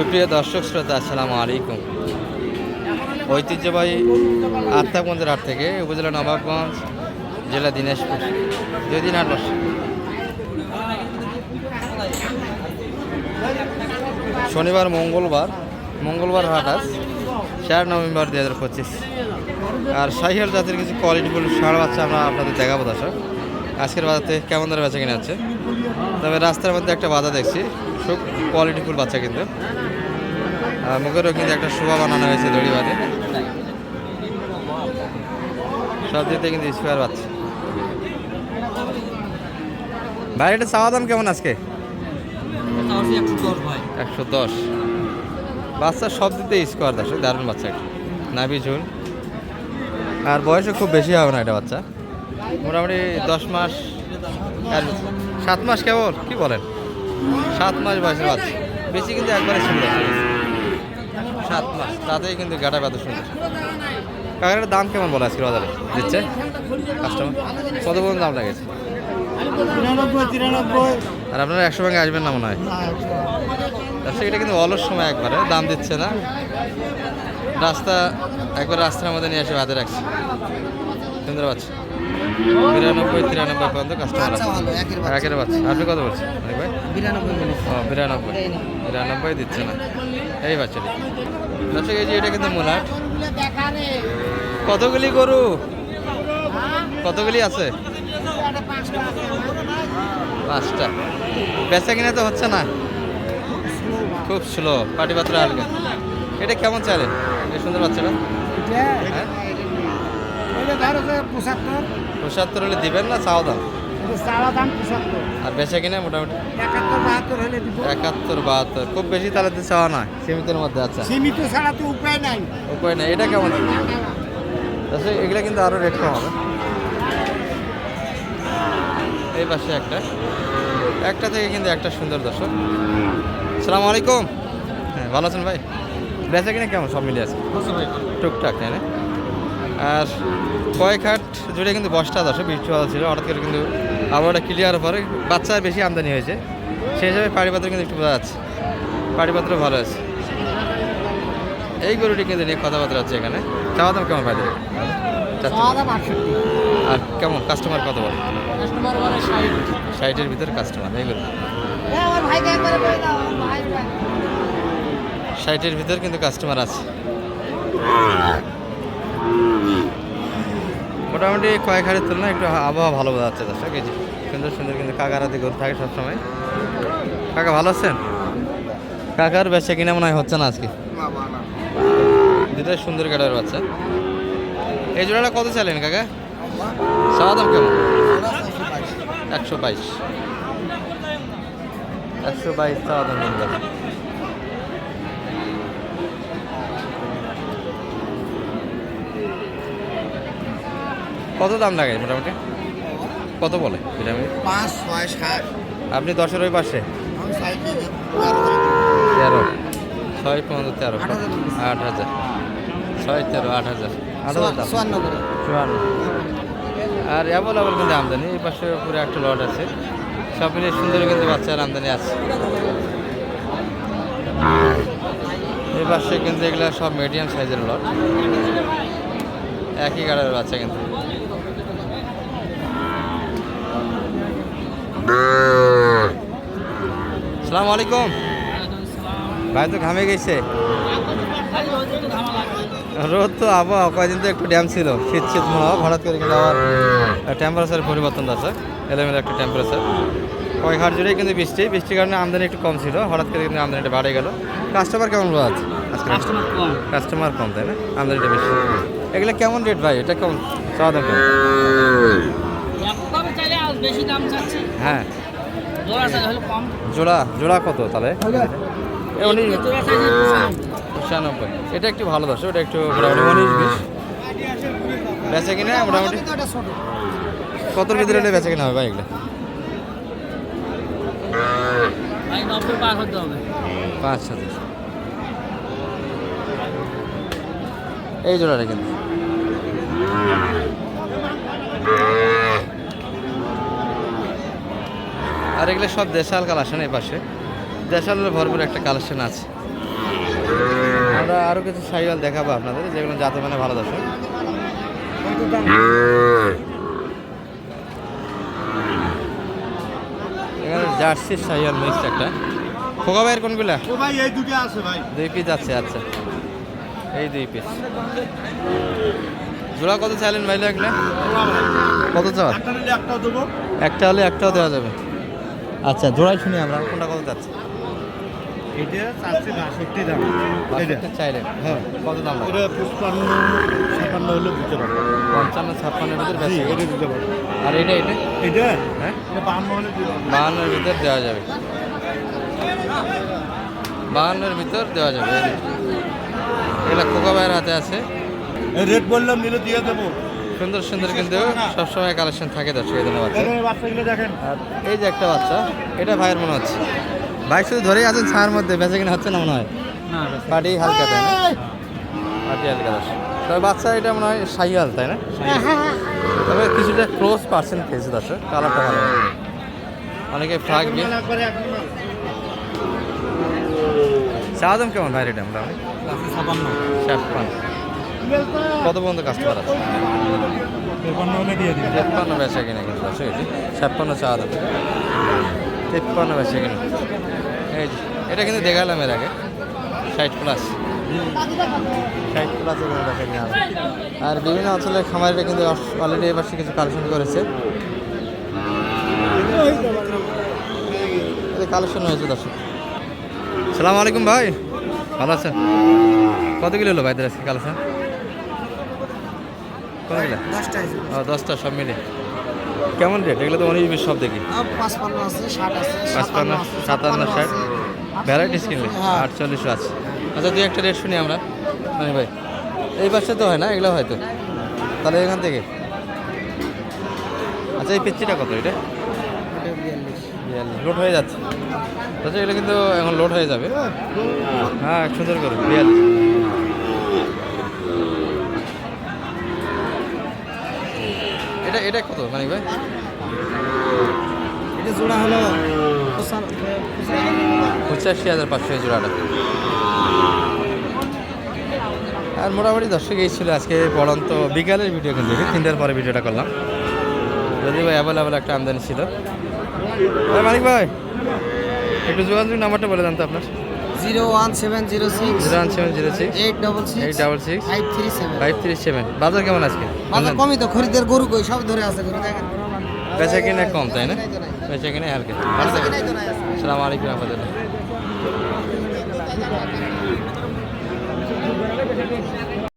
সুপ্রিয় দর্শক শ্রোতা, আসসালামু আলাইকুম। ঐতিহ্যবাহী আত্মাগঞ্জের হাট থেকে উপজেলা নবাবগঞ্জ জেলা দিনাজপুর। দুই দিন বসে শনিবার, মঙ্গলবার মঙ্গলবার হাট আজ, চার নভেম্বর দুই হাজার পঁচিশ। আর শাহিয়াল জাতের কিছু কোয়ালিটিফুল সার বাচ্চা আমরা আপনাদের দেখাবো দর্শক। আজকের বাজার থেকে কেমন ধরে বেচা কিনে আছে তবে রাস্তার মধ্যে একটা বাধা দেখছি। খুব কোয়ালিটিফুল বাচ্চা কিন্তু। মুখেরও কিন্তু একটা শোভা বানানো হয়েছে দড়ি বাদে। সব দিতে কিন্তু স্কোয়ার বাচ্চা। ভাই, এটা চাওয়া দাম কেমন আজকে? একশো দশ। বাচ্চা সব দিতে স্কোয়ার দশ দারুণ বাচ্চা একটা নাভি ঝুল। আর বয়সও খুব বেশি হবে না এটা বাচ্চা। মোটামুটি দশ মাস। সাত মাস কেবল? কি বলেন? সাত মাস বয়সের বাচ্চা। বেশি কিন্তু একবারে সুন্দর। সাত মাস। তাতেই কিন্তু গাটা কত সুন্দর কাকার দাম কেমন বলে আজকের বাজারে? দিচ্ছে? কাস্টমার? কত পর্যন্ত দাম লাগেছে? আর আপনারা একশো ভাগে আসবেন না মনে হয়? ব্যবসা এটা কিন্তু অলস সময় একবারে। দাম দিচ্ছে না। রাস্তা একবার রাস্তার মধ্যে নিয়ে এসে হাতে রাখছে। সুন্দর বাচ্চা। বিরানব্বই তিরানব্বই পর্যন্ত কাস্টমার আছে। একের বাচ্চা। আপনি কত বলছেন? অনেক ভাই? বিরানব্বই বিরানব্বই। বিরানব্বই দিচ্ছে না। এই বাচ্চাটি। দর্শক এই যে এটা কিন্তু মুলাট। কতগুলি গরু? কতগুলি আছে? পাঁচটা। বেচা কিনা তো হচ্ছে না? খুব স্লো পাটি পাত্র হালকা। এটা কেমন চলে এই সুন্দর বাচ্চাটা। হ্যাঁ? পঁচাত্তর। পঁচাত্তর হলে দিবেন না? চাও দাম? চাওয়া দাম পঁচাত্তর। আর বেচা কিনা মোটামুটি? একাত্তর বাহাত্তর হলে দিব। একাত্তর বাহাত্তর। খুব বেশি তাহলে তো চাওয়া না সীমিতের মধ্যে আচ্ছা। সীমিত ছাড়া তো উপায় নাই। উপায় নেই। এটা কেমন আচ্ছা এগুলা কিন্তু আরও রেট কম হবে। এই পাশে একটা। একটা থেকে কিন্তু একটা সুন্দর দর্শক। সালাম আলাইকুম। হ্যাঁ ভালো আছেন ভাই? বেচা কিনা কেমন? সব মিলে আছে? টুকটাক তাই না? আর কয়েক হাট জুড়ে কিন্তু বসটা দশে বৃষ্টি ভালো ছিল হঠাৎ করে কিন্তু আবহাওয়াটা ক্লিয়ার পরে বাচ্চা বেশি আমদানি হয়েছে। সেই হিসাবে পাড়িপাত্র কিন্তু একটু বোঝা যাচ্ছে পাড়িপাত্র ভালো আছে। এই গরুটি কিন্তু নিয়ে কথাবার্তা আছে এখানে। চাওয়া দাম কেমন আটষট্টি। আর কেমন? কাস্টমার কত বলে? ষাটের ভিতরে কাস্টমার এই গরু ষাটের ভিতর কিন্তু কাস্টমার আছে। মোটামুটি কয়েক হাটের তুলনায় একটু আবহাওয়া ভালো বোঝা যাচ্ছে দর্শক, এই যে সুন্দর সুন্দর কিন্তু কাকার হাতে গরু থাকে সবসময়। কাকা ভালো আছেন? কাকার বেচা কিনা মনে হয় হচ্ছে না আজকে? দুটাই সুন্দর কাটার বাচ্চা। এই জোড়াটা কত চাইলেন কাকা? চাওয়া দাম কেমন? একশো বাইশ। একশো বাইশ চাওয়া দাম কত দাম লাগে মোটামুটি? কত বলে পিরামিড? পাঁচ ছয় সাত। আপনি দশের ওই পাশে? তেরো। ছয় পনেরো তেরো। আট হাজার ছয় তেরো আট হাজার। আট হাজার চুয়ান্ন আর অ্যাভেলেবল কিন্তু আমদানি। এই পাশে পুরো একটা লট আছে। সব মিলিয়ে সুন্দর কিন্তু বাচ্চার আমদানি আছে। এই পাশে কিন্তু এগুলো সব মিডিয়াম সাইজের লট। একই গাড়ির বাচ্চা কিন্তু। সালাম আলাইকুম ভাই তো ঘামে গেছে। রোদ তো আবহাওয়া কয়দিন তো একটু ড্যাম ছিল শীত শীত মনে হয় হঠাৎ করে কিন্তু আবার টেম্পারেচার পরিবর্তন আছে এলোমেলো একটা টেম্পারেচার কয়েক হাট জুড়েই কিন্তু বৃষ্টি বৃষ্টির কারণে আমদানি একটু কম ছিল হঠাৎ করে কিন্তু আমদানিটা বাড়ে গেল। কাস্টমার কেমন আছে? আজকে? কাস্টমার কম। কাস্টমার কম তাই না? আমদানিটা বেশি। এগুলো কেমন রেট ভাই? এটা কেমন? চাওয়া দাম কেমন একভাবে চাইলে আর বেশি দাম চাচ্ছে? হ্যাঁ। জোড়া চাইলে হলে কম। জোড়া জোড়া কত তাহলে? এ উনি জোড়া চাইলে পঁচানব্বই। এটা একটু ভালো দশ ওটা একটু মোটামুটি উনিশ বিশ। বেচে কিনে মোটামুটি? কতর ভিতরে হলে বেচে কিনা হবে ভাই এগুলো? পাঁচ হাজার। এই জোড়াটা কিন্তু। আর এগুলো সব দেশাল কালেকশন এই পাশে। দেশালের ভরপুর একটা কালেকশন আছে। আমরা আরও কিছু সাইকেল দেখাবো আপনাদের যেগুলো যাতে মানে ভালো দর্শক। এখানে জার্সির সাইকেল মিক্সড একটা। খোকা ভাইয়ের কোনগুলা? ভাই এই দুটো আছে ভাই। দুই পিস আছে আচ্ছা। এই দুই পিস জোড়া কত চাইলেন ভাই লাগলে কত চাওয়া? একটা হলে একটাও দেওয়া যাবে। আচ্ছা জোড়াই শুনি আমরা কোনটা কত যাচ্ছে? এটা চারশো বাষট্টি দাম। এটা? চাইলেন হ্যাঁ। কত দাম এটা হলে পারব পঞ্চান্ন ছাপ্পান্নের ভিতরে জি বেশি এটা দিতে পারব আর এটা এটা? এটা? হ্যাঁ। এটা হলে বাহান্নের ভিতর দেওয়া যাবে। বাহান্নের ভিতর দেওয়া যাবে। এই দুটো। খোকা ভাইয়ের হাতে আছে। রেট বললাম নিলে দিয়ে দেবো। সুন্দর সুন্দর কিন্তু সবসময় কালেকশন থাকে দর্শক এই ধন্যবাদ। দেখেন। আর এই যে একটা বাচ্চা এটা ভাইয়ের মনে হচ্ছে। ভাই শুধু ধরেই আছেন ছায়ার মধ্যে বেঁচে কিনা হচ্ছে না মনে হয়? পাটি হালকা তাই না? পাটি হালকা দর্শক। তবে বাচ্চা এটা মনে হয় সাইয়াল তাই না? তবে কিছুটা ক্লোজ পার্সেন্ট খেয়েছে দর্শক কালারটা ভালো। অনেকে ফ্রাক চা দাম কেমন ভাই রেটে আমরা ছাপান্ন। ছাপ্পান্ন। কত পর্যন্ত কাস্টমার আছে? তেপান্ন হলে দিয়ে দিন। তেপ্পান্ন বেচা কিনা কিন্তু দর্শক এই যে ছাপ্পান্ন চা দাম। তেপ্পান্ন বেচা কিনা। এই যে এটা কিন্তু দেখালাম এর আগে। ষাট প্লাস ষাট প্লাস এখানে বেচা কিনা আছে। আর বিভিন্ন অঞ্চলের খামারিরা কিন্তু অলরেডি এবার সে কিছু কালেকশন করেছে। কালেকশন হয়েছে দর্শক। সালাম আলাইকুম ভাই ভালো আছেন? কত কিলো হলো ভাইদের আজকে কালেকশন কত কিলো ও দশটা সব মিলে। কেমন রেট এগুলো তো অনেক বেশি সব দেখি। পাঁচপান্ন সাতান্ন ষাট? ভ্যারাইটিস কিনলে? হ্যাঁ। আটচল্লিশও আছে। আচ্ছা দুই একটা রেট শুনি আমরা। মানে ভাই এই পাশে তো হয় না এগুলো হয়তো। তাহলে এখান থেকে। আচ্ছা এই পিচ্ছিটা কত এটা? লোড হয়ে যাচ্ছে। আচ্ছা এগুলো কিন্তু এখন লোড হয়ে যাবে। হ্যাঁ সুন্দর করে বিয়াল্লিশ। এটা এটা কত মানে ভাই? এটা জোড়া হলো পঁচাশি হাজার পাঁচশো জোড়াটা। আর মোটামুটি দর্শক এই ছিল আজকে পড়ন্ত বিকালের ভিডিও কিন্তু তিনটার পরে ভিডিওটা করলাম। যদি ভাই অ্যাভেলেবেল একটা আমদানি ছিল। মালিক ভাই একটু যোগাযোগ নাম্বারটা বলে দেন তো আপনার। Zero one seven zero six zero one seven zero six eight double eight six double six five three seven five three seven বাজার কেমন আজকে? বাজার কমই তো খরিদের গরু কই? সব ধরে আছে গরু দেখেন। বেচা কিনা কম তাই না? বেচা কিনা হালকা ভালো থাকেন। সালাম আলাইকুম রহমতুল্লাহ।